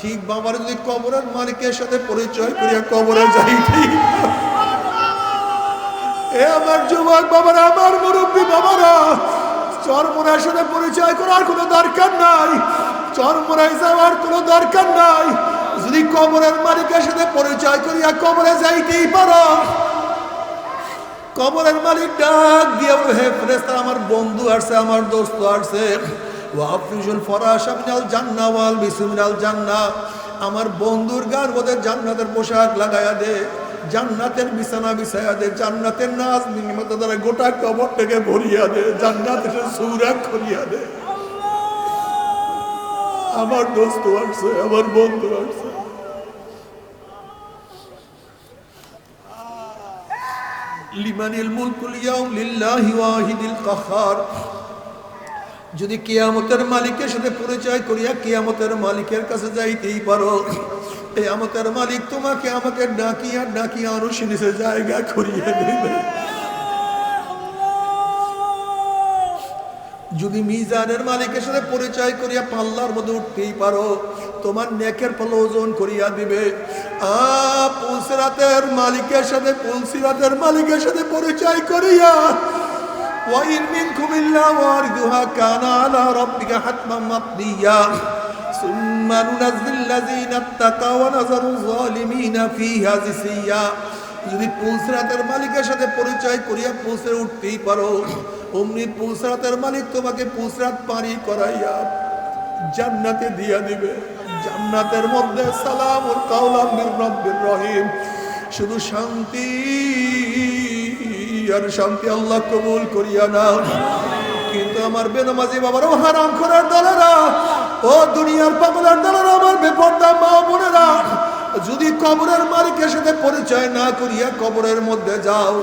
ঠিক বাবার যদি কবরের মালিকের সাথে পরিচয় করিয়া কবরে যাইতেই এ আমার যুবক বাবারা, আমার মুরব্বী বাবারা, চরমোনার সাথে পরিচয় করার কোনো দরকার নাই। চরমোনায় যাওয়ার কোনো দরকার নাই। যদি কবরের মালিকের সাথে পরিচয় করিয়া কবরে যাইতেই পারো। কবরের মালিক ডাক দিয়ে হে ফেরেস্তা আমার বন্ধু আসছে, আমার দোস্ত আসছে। ওয়াফিজুল ফরাশা মিনাল জান্না ওয়াল বিসমিনাল জান্না আমার বন্ধুর গান ওদের জান্নাতের পোশাক লাগায়া দে, জান্নাতের বিছানা বিছায়া দে, জান্নাতের নাচ নির্মাতা দ্বারা গোটা কবরটাকে ভরিয়া দে, জান্নাতের সুরা করিয়া দে। আমার দোস্ত আসছে, আমার বন্ধু আসছে। লিমানিল মুলকুল ইয়াউম লিল্লাহি ওয়াহিদিল কাহার যদি কেয়ামতের মালিকের সাথে পরিচয় করিয়া কেয়ামতের মালিকের কাছে যাইতেই পারো কেয়ামতের মালিক তোমাকে আমাকে ডাকিয়া ডাকিয়া আরও সিনেসে জায়গা করিয়ে দেবে। যদি মিজানের মালিকের সাথে পরিচয় করিয়া পাল্লার মধ্যে উঠতেই পারো, তোমার নেকের পাল্লা ওজন করিয়া দিবে। আ পুলসিরাতের মালিকের সাথে, পুলসিরাতের মালিকের সাথে পরিচয় করিয়া وإن منكم إلا واردها كان على ربك حتما مقضيا ثم ننزل الذين اتقوا ونذر الظالمين فيها جثيا যদি পুলসরাতের মালিকের সাথে পরিচয় করিয়া পুলসে উঠতেই পারো অমনি পুলসরাতের মালিক তোমাকে পুলসরাত পানি করাইয়া জান্নাতে দিয়া দিবে জান্নাতের মধ্যে সালামুল কাউলাম মির রব্বির রহিম শুধু শান্তি আর শান্তি আল্লাহ কবুল করিয়া নাও। কিন্তু আমার বেনমাজি বাবারও হারাম করার দলেরা, ও দুনিয়ার পাগলের দলেরা, আমার বেপর্দা মা বোনেরা, যদি কবরের মালিকের সাথে পরিচয় না করিয়া কবরের মধ্যে যাও,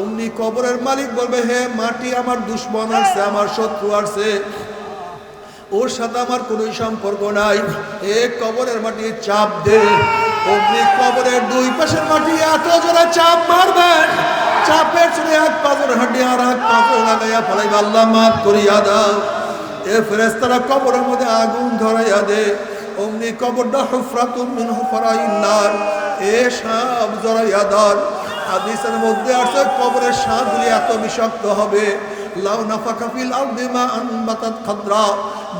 অমনি কবরের মালিক বলবে, হে মাটি, আমার দুশ্মন আসছে, আমার শত্রু আসছে। ওর সাথে আমার কোনো সম্পর্ক নাই। এ কবরের মাটি চাপ দে। অমনি কবরের দুই পাশের মাটি এত জোরে চাপ মারবেন চাপের চলে এক পাথর হাঁটি আর এক লাগাইয়া ফেলাইবা আল্লাহ মাফ করিয়া দাও। এ ফেরেস্তারা কবরের মধ্যে আগুন ধরাইয়া দে। অমনি কবরটা হুফরাতুম মিন হুফরাইন্নার এ সাপ জড়াইয়া ধর। হাদিসের মধ্যে আসছে, কবরের সাপগুলি এত বিষাক্ত হবে। লাউ নাফাকা ফিল আরদি মা আনবাতাত খাদরা।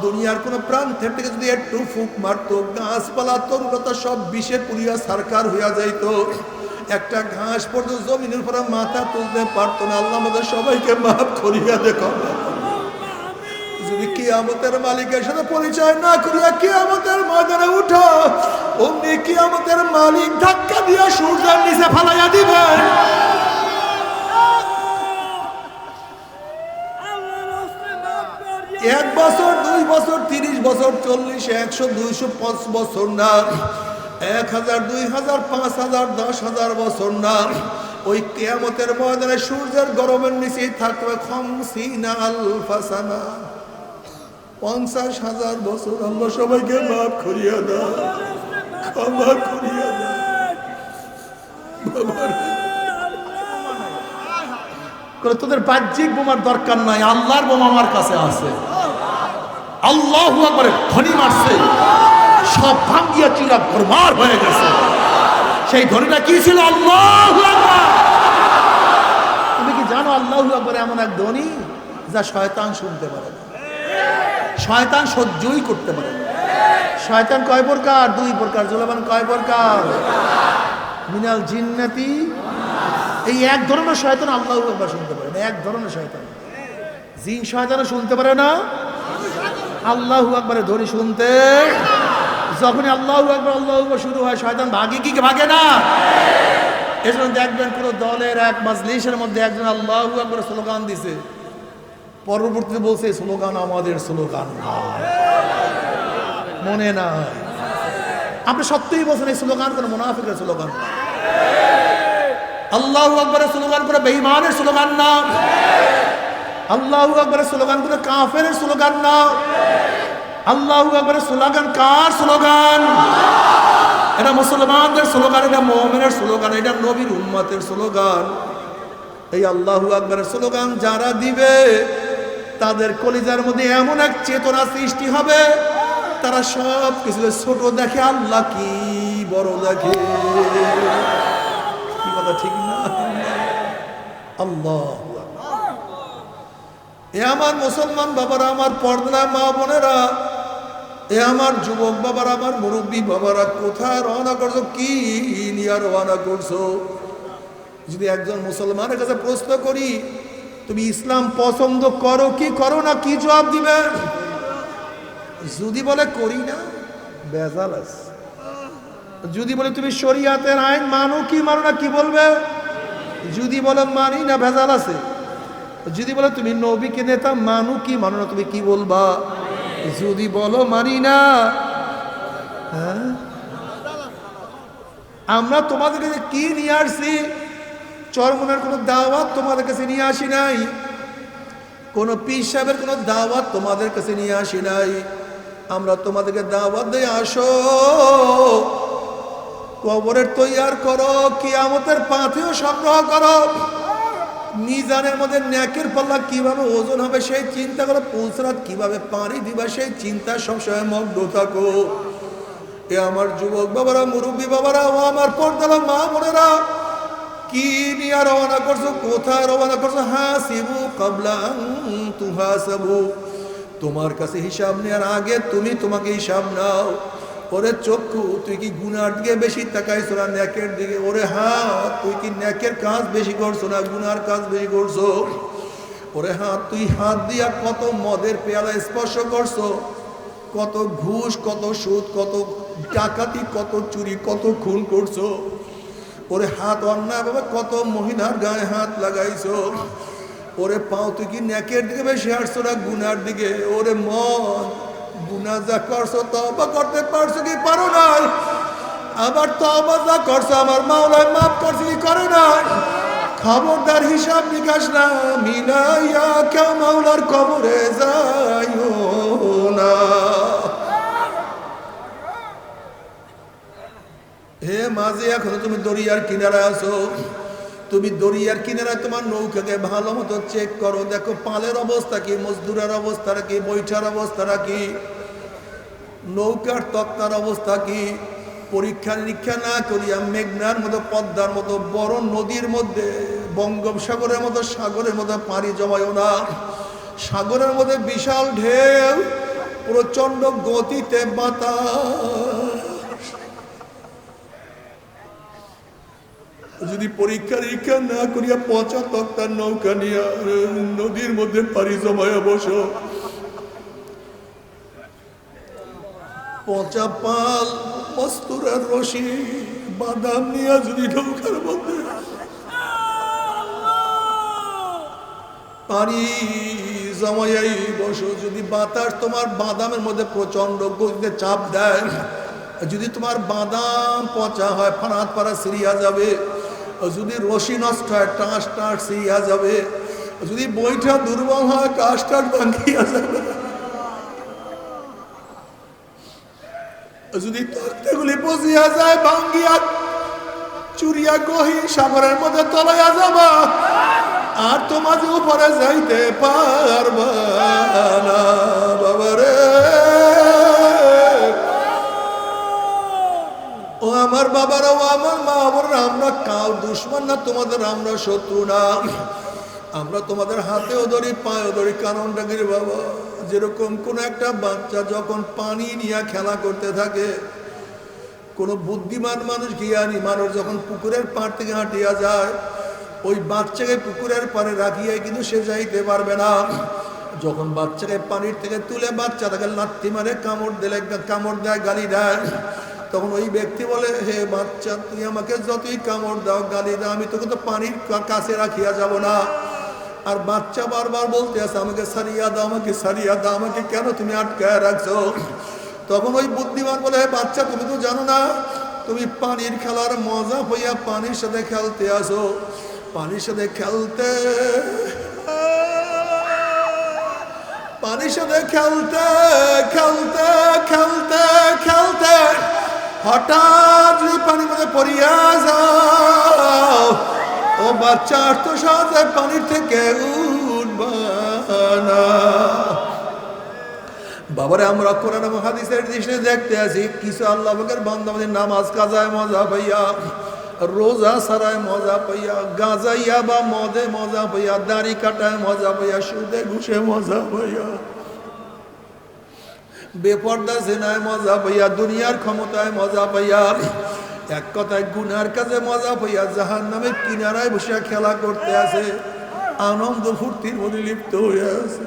দুনিয়ার কোন প্রান্তের থেকে যদি একটু ফুক মারতো, গাছপালা তরুলতা সব বিষে পুরিয়া সারকার হইয়া যাইতো। একটা ঘাস পর্যন্ত জমিনের উপরে মাথা তুলতে পারতো না। আল্লাহ আমাদের সবাইকে মাফ করিয়া দেখো। যদি মালিকের সাথে পরিচয় না করিয়া ময়দানে উঠো, অমনি মালিক ধাক্কা দিয়া সূর্যের নিচে ফালাইয়া দিবেন এক বছর, দুই বছর, তিরিশ বছর, চল্লিশ, একশো, দুইশো, পাঁচ বছর না। এক হাজার, দুই হাজার, পাঁচ হাজার, দশ হাজার বছর না। ওই কেয়ামতের ময়দানে সূর্যের গরমের নিচেই থাকবে খমসিনা পঞ্চাশ হাজার বছর আল্লাহ সবাইকে মাফ করিয়া দাও। ক্ষমা করিয়া দাও। তোদের বাহ্যিক বোমার দরকার নাই, আল্লাহর বোমা আমার কাছে আছে। আল্লাহ ধনী মারছে। সব ভাঙ্গিয়া চিরা ভরমার হয়ে গেছে। সেই ধনীটা কি ছিল? আল্লাহ তুমি কি জানো আল্লাহ একবারে এমন এক ধনী যা শয়তান শুনতে পারে না? শয়তান সহ্যই করতে পারে না। শয়তান কয় প্রকার? দুই প্রকার। জুলাবান কয় প্রকার? মিনাল জিন্নাতি। এই এক ধরনের শয়তান আল্লাহ একবার শুনতে পারে না। এক ধরনের শয়তান। জিন শয়তানও শুনতে পারে না? আল্লাহ একবারে ধরে শুনতে যখনই আল্লাহ একবার আল্লাহ শুরু হয়, শয়তান ভাগে কি ভাগে না? এজন্য দেখবেন কোনো দলের এক মাজলিসের মধ্যে একজন আল্লাহ একবার স্লোগান দিছে। পরবর্তীতে বলছে স্লোগান আমাদের স্লোগান মনে নাই। আপনি সত্যিই বলছেন, এই স্লোগান কোনো মুনাফিকের স্লোগান আল্লাহ আকবরের স্লোগান করে বেঈমানের স্লোগান না। আল্লাহ আকবরের স্লোগান করে কাফের স্লোগান না। আল্লাহ আকবরের স্লোগান, কার স্লোগান? এটা মুসলমানদের স্লোগান, এটা মোহামেনের স্লোগান, এটা নবীর উম্মতের স্লোগান। এই আল্লাহ আকবরের স্লোগান যারা দিবে, তাদের কলিজার মধ্যে এমন এক চেতনা সৃষ্টি হবে, তারা সব কিছু ছোট দেখে, আল্লাহ কি বড় দেখে। কি কথা, ঠিক না? আল্লাহ এ আমার মুসলমান বাবারা, আমার পর্দা মা বোনেরা এ আমার যুবক বাবার, আমার মুরব্বী বাবারা কোথায় রওনা করছ? কি নিয়ে রওনা করছ? যদি একজন মুসলমানের কাছে প্রশ্ন করি, তুমি ইসলাম পছন্দ করো কি করো না, কি জবাব দিবে? যদি বলে করি না, বেজাল যদি বলে তুমি শরিয়াতের আইন মানো, কি মানো না, কি বলবে? যদি বলে মানি না ভেজাল আছে। যদি বলে তুমি নবীকে নেতা, মানো কি, মানো না, তুমি কি বলবা? যদি বলো মানি না হ্যাঁ? আমরা তোমাদের কাছে কি নিয়ে আসছি? চরমনের কোনো দাওয়াত তোমাদের কাছে নিয়ে আসি নাই। কোনো পীর সাহেবের কোনো দাওয়াত তোমাদের কাছে নিয়ে আসি নাই। আমরা তোমাদেরকে দাওয়াত দিয়ে আসো। কবরের তৈয়ার করো, কিয়ামতের পাথেও সংগ্রহ করো। মিজানের মধ্যে ন্যাকের পাল্লা কীভাবে ওজন হবে সেই চিন্তা করো পুলসরাত কীভাবে পানি দিবা সেই চিন্তা সবসময় মগ্ন থাকো। এ আমার যুবক বাবারা, মুরব্বী বাবারা, ও আমার পর্দালা মা বোনেরা, কি নিয়ে রওনা করছ, কোথায় রওনা করছ? হ্যাঁ কাবলা তুহা তোমার কাছে হিসাব নেওয়ার আগে তুমি তোমাকে হিসাব নাও। ওরে চক্ষু, তুই কি গুনার দিকে বেশি তাকাইছো না ন্যাকের দিকে? ওরে হ্যাঁ তুই কি ন্যাকের কাজ বেশি করছ না গুনার কাজ বেশি করছ? ওরে হাত তুই হাত দিয়া কত মদের পেয়ালা স্পর্শ করছ? কত ঘুষ, কত সুদ, কত ডাকাতি, কত চুরি, কত খুন করছ? ওরে হাত অন্যায় ভাবে কত মহিলার গায়ে হাত লাগাইছো? ওরে পাও, তুই কি ন্যাকের দিকে বেশি হাঁটছো না গুনার দিকে? ওরে মন গুনা যা করছ তবা করতে পারছ কি পারো নাই? আবার তবা করছ, আমার মাওলায় মাফ করছে কি করে নাই? খবরদার হিসাব নিকাশ না মিলাইয়া কেউ মাওলার কবরে যাইও না। হে মাঝে এখনও তুমি দরিয়ার কিনারায় আছো। তুমি দরিয়ার কিনারায় তোমার নৌকাকে ভালো মতো চেক করো। দেখো, পালের অবস্থা কি, মজদুরের অবস্থা কি, বৈঠার অবস্থাটা কি, নৌকার তক্তার অবস্থা কি? পরীক্ষা নিরীক্ষা না করিয়া মেঘনার মতো পদ্মার মতো বড় নদীর মধ্যে, বঙ্গোপসাগরের মতো সাগরের মতো পানি জমায়ও না। সাগরের মধ্যে বিশাল ঢেউ প্রচণ্ড গতিতে বাতাস। যদি পরীক্ষা নিরীক্ষা না করিয়া পচা তক্তার নৌকা নিয়ে নদীর মধ্যে পারি জমায়া বসো। পচা পাল মস্তুরার রশি, বাদাম নিয়ে যদি নৌকার মধ্যে পানি জমাইয়াই বসো, যদি বাতাস তোমার বাদামের মধ্যে প্রচণ্ড গতিতে চাপ দেয়, যদি তোমার বাদাম পচা হয়, ফানাত পাড়া সিরিয়া যাবে। যদি রশি নষ্ট হয়, টাঁস টাঁস সিরিয়া যাবে। যদি বইটা দুর্বল হয় কাশ টাস ভাঙিয়া যাবে। যদি তক্তাগুলি বসিয়া যায়, ভাঙ্গিয়া চুরিয়া গহি, সাগরের মধ্যে তলাইয়া যাবা, আর তোমাদের উপরে যাইতে পারবা না, বাবারে। ও আমার বাবারা, ও আমার মা, বোনরা, আমরা কাউ দুশ্মন না, তোমাদের আমরা শত্রু না। আমরা তোমাদের হাতেও ধরি, পায়েও ধরি, কারণটা কি বাবা? যেরকম কোন একটা বাচ্চা যখন পানি নিয়ে খেলা করতে থাকে, কোনো বুদ্ধিমান মানুষ, জ্ঞানী মানুষ যখন পুকুরের পাড় থেকে হাঁটিয়া যায়, ওই বাচ্চাকে পুকুরের পাড়ে রাখিয়ে কিন্তু সে যাইতে পারবে না। যখন বাচ্চাকে পানির থেকে তুলে বাচ্চা তাকে লাত্তি মারে, কামড় দিলে, কামড় দেয়, গালি দেয়। তখন ওই ব্যক্তি বলে, হে বাচ্চা তুই আমাকে যতই কামড় দাও, গালি দাও, আমি তোকে তো পানির কাছে রাখিয়া যাব না। আর বাচ্চা বারবার বলতে আছে, আমাকে সারিয়া দাও, আমাকে সারিয়া দাও, আমাকে কেন তুমি আটকায় রাখছো? তখন ওই বুদ্ধিমান বলে, হে বাচ্চা, তুমি তো জানো না, তুমি পানির খেলার মজা হইয়া পানির সাথে খেলতে আসো। পানির সাথে খেলতে পানির সাথে খেলতে খেলতে খেলতে খেলতে হঠাৎ যদি পানির মধ্যে পড়িয়া যাও, ও বাচ্চা তো সহজে পানির থেকে উঠবা না। বাবারে, আমরা কোরআন এবং হাদিসের দৃষ্টি দেখতে আছি, কিছু আল্লাহ পাকের বান্দাবাদের নামাজ কাজায় মজা পাইয়া, রোজা সারায় মজা পাইয়া, গাজাইয়া বা মদে মজা পাইয়া, দাড়ি কাটায় মজা পাইয়া, সুদে ঘুষে মজা পাইয়া। বেপর্দা জেনায় মজা পাইয়া, দুনিয়ার ক্ষমতায় মজা পাইয়া, এক কথায় গুনার কাছে মজা পাইয়া জাহান নামে কিনারায় বসে খেলা করতে আছে। আনন্দ ফুর্তির মধ্যে লিপ্ত হয়ে আছে।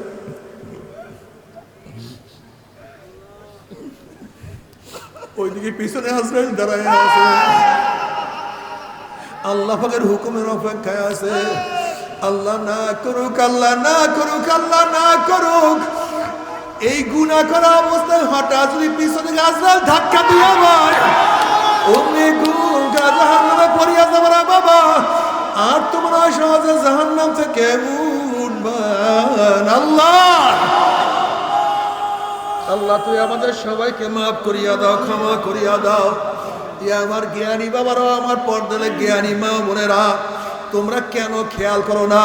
ওইদিকে পিছনে দাঁড়ায় আছে। আল্লাহ হুকুমের অপেক্ষায় আছে। আল্লাহ না করুক, আল্লাহ না করুক, আল্লাহ না করুক। এই গুণা করা অবস্থায় হঠাৎ যদি পিছনে গাছরাল ধাক্কা দিয়ে আমার অমনি গুণ জাহান্নামে পড়িয়া যাবার বাবা, আর তোমরা সহজে জাহান্নাম থেকে উঠবেন আল্লাহ! আল্লাহ তুই আমাদের সবাইকে মাফ করিয়া দাও, ক্ষমা করিয়া দাও। আমার জ্ঞানী বাবারাও আমার পর্দালে জ্ঞানী মা বোনেরা, তোমরা কেন খেয়াল করো না?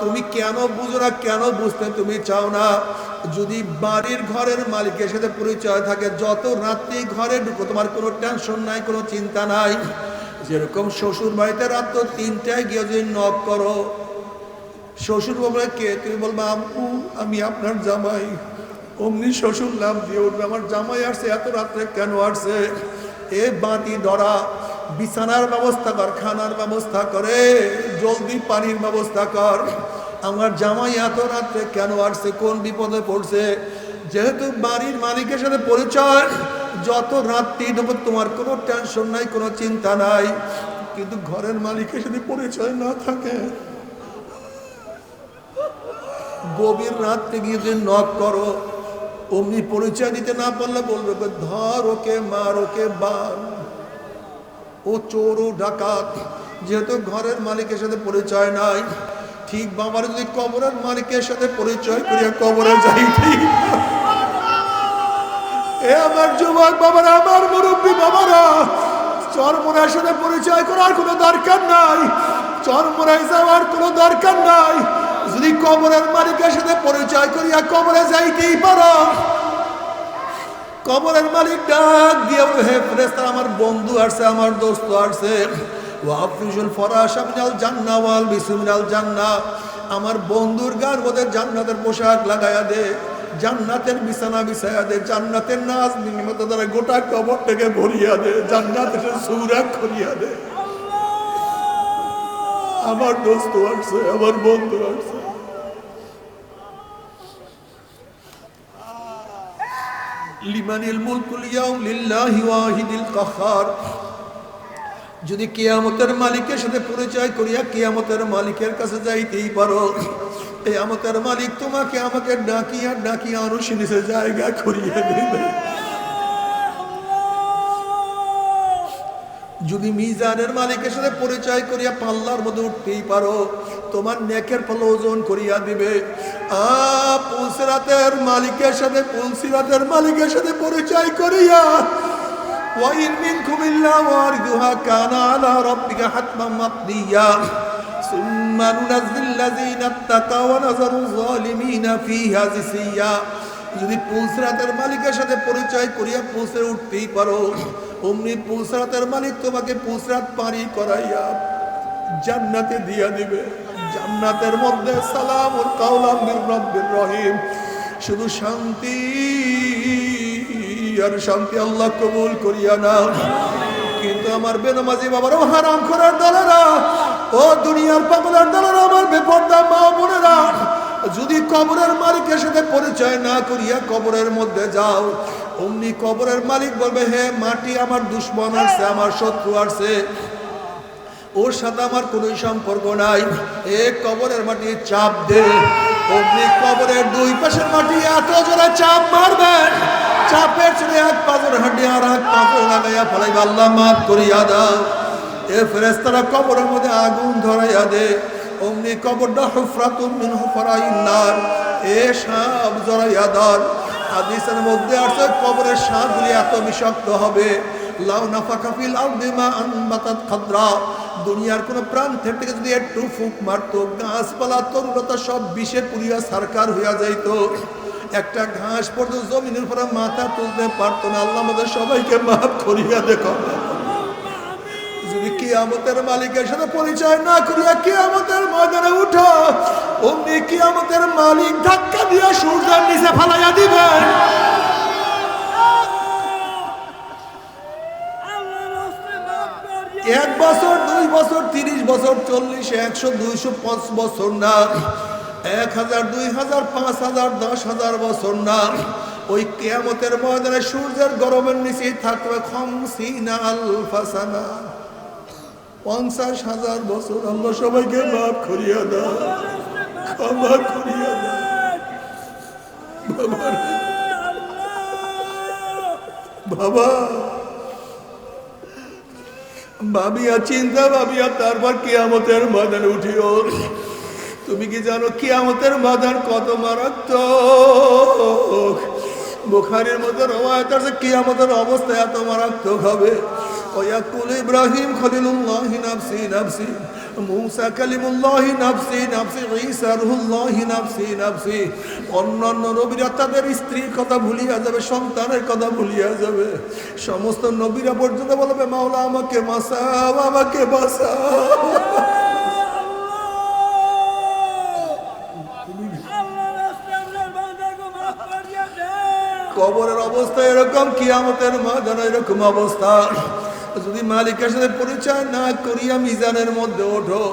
তুমি কেন বুঝো না? কেন বুঝতে তুমি চাও না? যদি বাড়ির ঘরের মালিকের সাথে পরিচয় থাকে, যত রাত্রি ঘরে ঢুকো, তোমার কোনো টেনশন নাই, কোনো চিন্তা নাই। যেরকম শ্বশুর বাড়িতে রাত তো তিনটায় গিয়ে যদি নক করো, শ্বশুর বলবে কে তুমি? বলবে, আম্মু, আমি আপনার জামাই। অমনি শ্বশুর নাম দিয়ে উঠবে, আমার জামাই আসছে, এত রাত্রে কেন আসছে? এ বাতি ধরা, বিছানার ব্যবস্থা কর, খানার ব্যবস্থা করে, জলদি পানির ব্যবস্থা কর। আমার জামাই এত রাত্রে কেন আসছে? কোন বিপদে পড়ছে? যেহেতু বাড়ির মালিকের সাথে পরিচয়, যত রাত্রি দেবো, তোমার কোনো টেনশন নাই, কোনো চিন্তা নাই। কিন্তু ঘরের মালিকের সাথে পরিচয় না থাকে। গভীর রাত্রে গিয়ে যদি নক করো, অমনি পরিচয় দিতে না পারলে বলবে, ধর ওকে, মার ওকে, বান। ও চোর, ও ডাকাত। যেহেতু ঘরের মালিকের সাথে পরিচয় নাই ঠিক বাবার যদি কবরের মালিকের সাথে পরিচয় করিয়া কবরে যাইতেই এ আমার যুবক বাবারা, আমার মুরব্বী বাবারা, চরমোনার সাথে পরিচয় করার কোনো দরকার নাই। চরমোনায় যাওয়ার কোনো দরকার নাই। যদি কবরের মালিকের সাথে পরিচয় করিয়া কবরে যাইতেই পারো। কবরের মালিক ডাক দিয়ে হে আমার বন্ধু আসছে, আমার দোস্ত আসছে। ওয়াফিজুল ফরাশ মিনাল জান্না আমার বন্ধুর গার মধ্যে জান্নাতের পোশাক লাগায়া দে, জান্নাতের বিছানা বিছায়া দে, জান্নাতের নাচ নির্মত দ্বারা গোটা কবর থেকে ভরিয়া দে, জান্নাতের সৌরাক করিয়া দে। আমার দোস্ত আসছে, আমার বন্ধু আসছে। লিমানিল মুলকুল ইয়াউম লিল্লাহি ওয়াহিদিল কাহার। যদি কিয়ামতের মালিকের সাথে পরিচয় করিয়া কিয়ামতের মালিকের কাছে যাইতেই পারো এই আমতের মালিক তোমাকে আমাকে ডাকিয়া ডাকিয়া আরও সিনিসে জায়গা করিয়া দেবে। যদি মিজানের মালিকের সাথে পরিচয় করিয়া পাল্লার মধ্যে উঠতেই পারো, তোমার নেকের ফল ওজন করিয়া দিবে। আ পুলসিরাতের মালিকের সাথে, পুলসিরাতের মালিকের সাথে পরিচয় করিয়া وإن منكم إلا واردها كان على ربك حتما مقضيا ثم ننزل الذين اتقوا ونذر الظالمين فيها جثيا যদি পুলসরাতের মালিকের সাথে পরিচয় করিয়া পুলসে উঠতেই পারো অমনি পুলসরাতের মালিক তোমাকে পুলসরাত পারি করাইয়া জান্নাতে দিয়া দিবে জান্নাতের মধ্যে সালামুল কাউলাম মির রব্বির রহিম শুধু শান্তি আর শান্তি আল্লাহ কবুল করিয়া না কিন্তু আমার বেনমাজি বাবারও হারাম করার দলেরা, ও দুনিয়ার পাগলার দলেরা, আমার বেপর্দা মা বোনেরা, যদি কবরের মালিকের সাথে পরিচয় না করিয়া কবরের মধ্যে যাও, অমনি কবরের মালিক বলবে, হে মাটি, আমার দুশ্মন আসছে, আমার শত্রু আসছে। ওর সাথে আমার কোনো সম্পর্ক নাই। এ কবরের মাটি চাপ দে। অমনি কবরের দুই পাশের মাটি এত জোরে চাপ মারবে চাপের চলে এক পাথর হাঁটি আর এক পাথর লাগাইয়া ফেলাইবা আল্লাহ, মাফ করিয়া দাও। এ ফেরেস্তারা কবরের মধ্যে আগুন ধরাইয়া দে। অমনি কবরটা হুফরাতুম মিন হুফরাইন নার। এ সাপ জড়াইয়া দার হাদিসের মধ্যে আছে কবরের সাপগুলি এত বিষাক্ত হবে। লাউ নাফাকা ফিল আরদি মা আনবাতাত খাদরা। দুনিয়ার কোন প্রান্তের থেকে যদি একটু ফুক মারতো, গাছপালা তরুলতা সব বিষে পুরিয়া সারকার হইয়া যাইতো। একটা ঘাস পর্যন্ত জমিনের উপরে মাথা তুলতে পারতো না। আল্লাহ আমাদের সবাইকে মাফ করিয়া দেখো। যদি কিয়ামতের মালিকের সাথে পরিচয় না করিয়া কিয়ামতের ময়দানে উঠো, অমনি কিয়ামতের মালিক ধাক্কা দিয়া সূর্যের নিচে ফালাইয়া দিবেন এক বছর, দুই বছর, তিরিশ বছর, চল্লিশ, একশো, দুইশো, পাঁচ বছর না। এক হাজার, দুই হাজার, পাঁচ হাজার, দশ হাজার বছর না। ওই কেয়ামতের ময়দানে সূর্যের গরমের নিচে থাকবে খমসিনা আলফাসানা। পঞ্চাশ হাজার বছর আমরা সবাইকে মাফ করিয়া দাও। ক্ষমা করিয়া দাও। বাবা রে। বাবা। ভাবিয়া চিন্তা ভাবিয়া তারপর কিয়ামতের ময়দানে উঠিও। তুমি কি জানো কিয়ামতের ময়দান কত মারাত্মক? বুখারের মধ্যে রওয়ায়ত আছে, কিয়ামতের অবস্থা এত মারাত্মক হবে। ওয়াকুল ইব্রাহিম খলিলুল্লাহ নাফসি নাফসি। মুসা কালিমুল্লাহ নাফসি নাফসি। ঈসা রুহুল্লাহ নাফসি নাফসি। অন্যান্য নবীরা তাদের স্ত্রীর কথা ভুলিয়া যাবে, সন্তানের কথা ভুলিয়া যাবে। সমস্ত নবীরা পর্যন্ত বলবে, মাওলা আমাকে বাঁচাও আমাকে বাঁচাও। কবরের অবস্থা এরকম, কিয়ামতের মাঝানো এরকম অবস্থা। যদি মালিকের সাথে পরিচয় না করিয়া মিজানের মধ্যে ওঠো,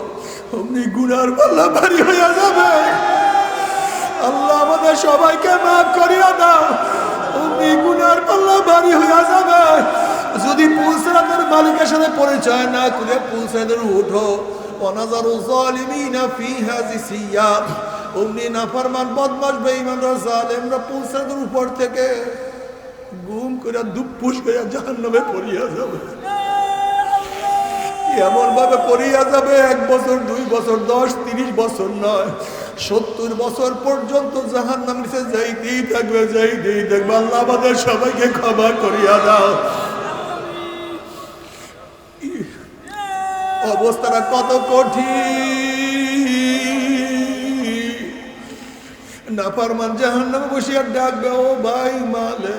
অমনি গুনার পাল্লা ভারী হইয়া যাবে। আল্লাহ আমাদের সবাইকে মাফ করিয়া দাও, অমনি গুনার পাল্লা ভারী হইয়া যাবে। যদি পুলসরাতের মালিকের সাথে পরিচয় না করে পুলসরাতের উঠো অনাজারু জালিমিনা ফিহা জিসিয়া। অমনি নাফরমান বদমাস বেঈমানরা জালেমরা পুলসরাতের উপর থেকে গুম করে দুপুস করে জাহান্নামে পড়িয়া যাবে। এমন ভাবে পড়িয়া যাবে, এক বছর, দুই বছর, দশ, তিরিশ বছর নয়, সত্তর বছর পর্যন্ত জাহান নাম নিচে যাইতেই থাকবে যাইতেই থাকবে। আল্লাহ আমাদের সবাইকে ক্ষমা করিয়া দাও। অবস্থাটা কত কঠিন। নাফারমান জাহান নামে বসিয়া ডাকবে ও ভাই মালে